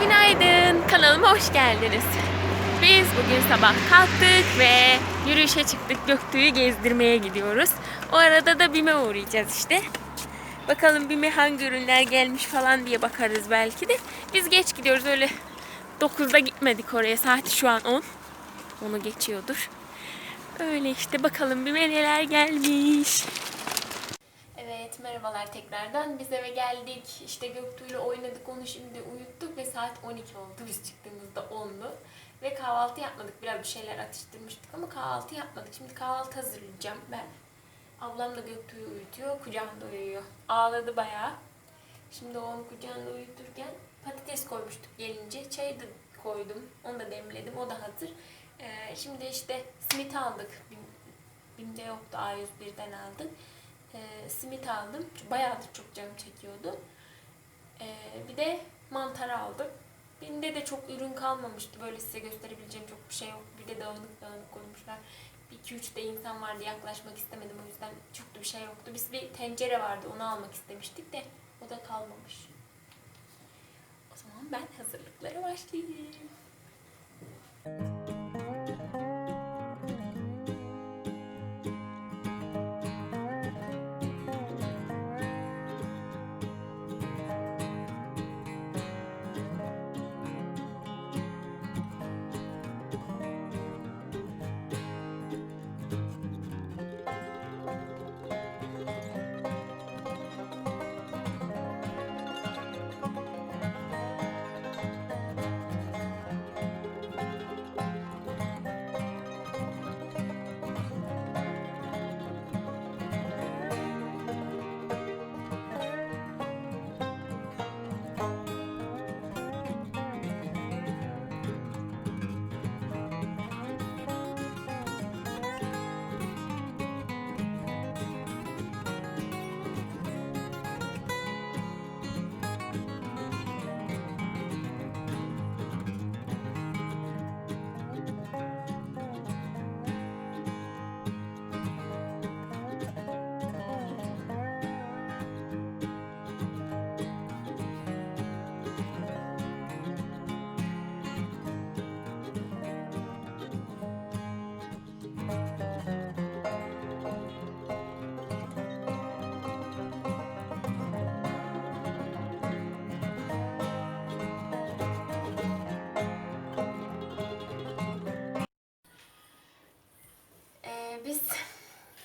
günaydın. Kanalıma hoş geldiniz. Biz bugün sabah kalktık ve yürüyüşe çıktık. Göktüğü gezdirmeye gidiyoruz. O arada da BİM'e uğrayacağız işte. Bakalım BİM'e hangi ürünler gelmiş falan diye bakarız belki de. Biz geç gidiyoruz öyle 9'da gitmedik oraya. Saat şu an 10. Onu geçiyordur. Öyle işte bakalım BİM'e neler gelmiş. Merhabalar tekrardan. Biz eve geldik. İşte Göktuğ'yla oynadık onu şimdi uyuttuk ve saat 12 oldu. Biz çıktığımızda 10'du. Ve kahvaltı yapmadık. Biraz bir şeyler atıştırmıştık ama kahvaltı yapmadık. Şimdi kahvaltı hazırlayacağım ben. Ablam da Göktuğ'u uyutuyor. Kucağında uyuyor. Ağladı bayağı. Şimdi onu kucağında uyuturken patates koymuştuk gelince. Çayı da koydum. Onu da demledim. O da hazır. Ee, şimdi işte simit aldık. Bim- Bim'de yoktu. A101'den aldık e, simit aldım. Bayağıdır çok canım çekiyordu. E, bir de mantar aldım. Binde de çok ürün kalmamıştı. Böyle size gösterebileceğim çok bir şey yok. Bir de dağınık dağınık koymuşlar. Bir iki üç de insan vardı yaklaşmak istemedim. O yüzden çok da bir şey yoktu. Biz bir tencere vardı onu almak istemiştik de o da kalmamış. O zaman ben hazırlıklara başlayayım. Ee,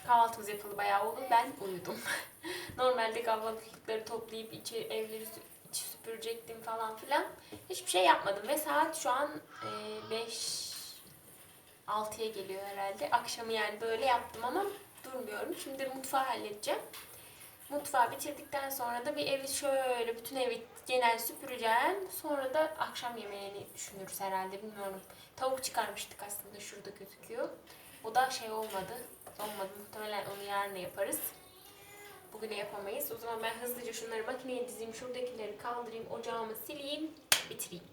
kahvaltımız yapıldı bayağı oldu. Ben uyudum. Normalde kahvaltılıkları toplayıp içi evleri içi süpürecektim falan filan. Hiçbir şey yapmadım ve saat şu an 5 6'ya geliyor herhalde. Akşamı yani böyle yaptım ama durmuyorum. Şimdi mutfağı halledeceğim. Mutfağı bitirdikten sonra da bir evi şöyle bütün evi genel süpüreceğim. Sonra da akşam yemeğini düşünürüz herhalde bilmiyorum. Tavuk çıkarmıştık aslında şurada gözüküyor. O da şey olmadı. Olmadı. Muhtemelen onu yarın yaparız. Bugüne yapamayız. O zaman ben hızlıca şunları makineye dizeyim. Şuradakileri kaldırayım. Ocağımı sileyim. Bitireyim.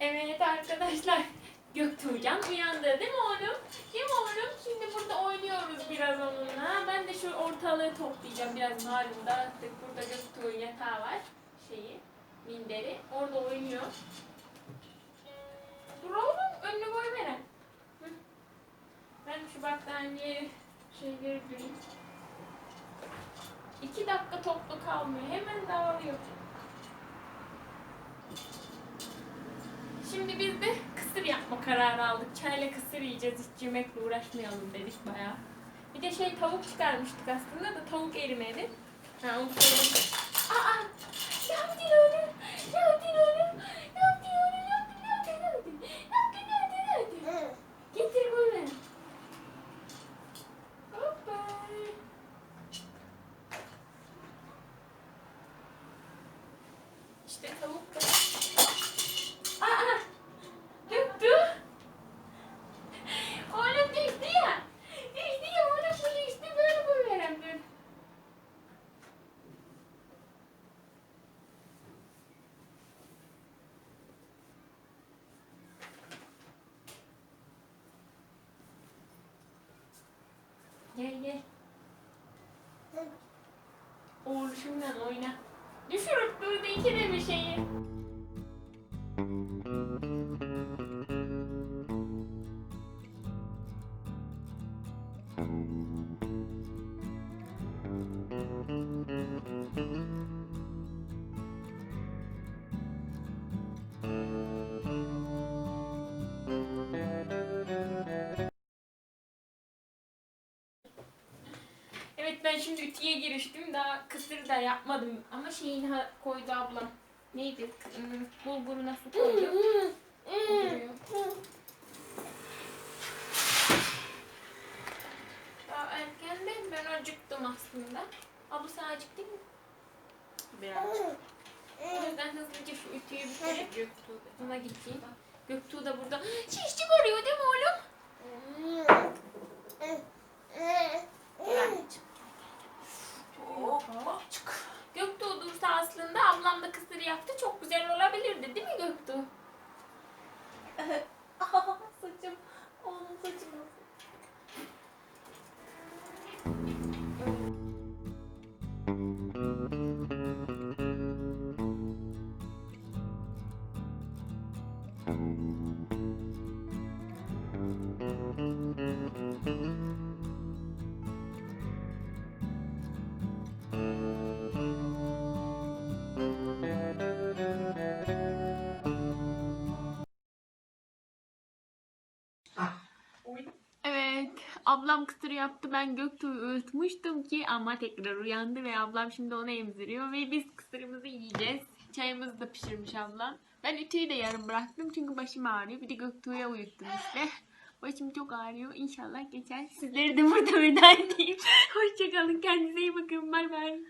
Evet arkadaşlar. Göktuğcan uyandı değil mi oğlum? Değil mi oğlum? Şimdi burada oynuyoruz biraz onunla. Ben de şu ortalığı toplayacağım biraz malum dağıttık. Burada Göktuğ'un yatağı var. Şeyi, minderi. Orada oynuyor. Dur oğlum önünü koy veren. Ben şu battaniye şeyleri göreyim. İki dakika toplu kalmıyor. Hemen dağılıyor. Şimdi biz de kısır yapma kararı aldık. Çayla kısır yiyeceğiz. Hiç yemekle uğraşmayalım dedik bayağı. Bir de şey tavuk çıkarmıştık aslında da tavuk erimedi. Ha onu söyledim. Aa! Yaptın? Ne yaptın? Ne yaptın? Ne yaptın? Yaptın? Yaptın? Yaptın? Yaptın? Yaptın? Getir bunu. Hoppa. İşte tavuk Oğluşumla oyna. Düşürüp durdu ikide bir şeyi. Ben şimdi ütüye giriştim. Daha kısır da yapmadım. Ama şeyini koydu ablam. Neydi? Hmm, Bulguruna su koydu. Duruyor. Daha erken de ben acıktım aslında. Abla sen acıktın mı? Birazcık. O yüzden hızlıca şu ütüyü bitirip Göktuğ'a gideyim. Göktuğ da burada şişlik Ablam kısır yaptı. Ben Göktuğ'u uyutmuştum ki ama tekrar uyandı ve ablam şimdi onu emziriyor ve biz kısırımızı yiyeceğiz. Çayımızı da pişirmiş ablam. Ben ütüyü de yarım bıraktım çünkü başım ağrıyor. Bir de Göktuğ'a uyuttum işte. Başım çok ağrıyor. İnşallah geçer. Sizleri de burada veda edeyim. Hoşçakalın. Kendinize iyi bakın. Bay bay.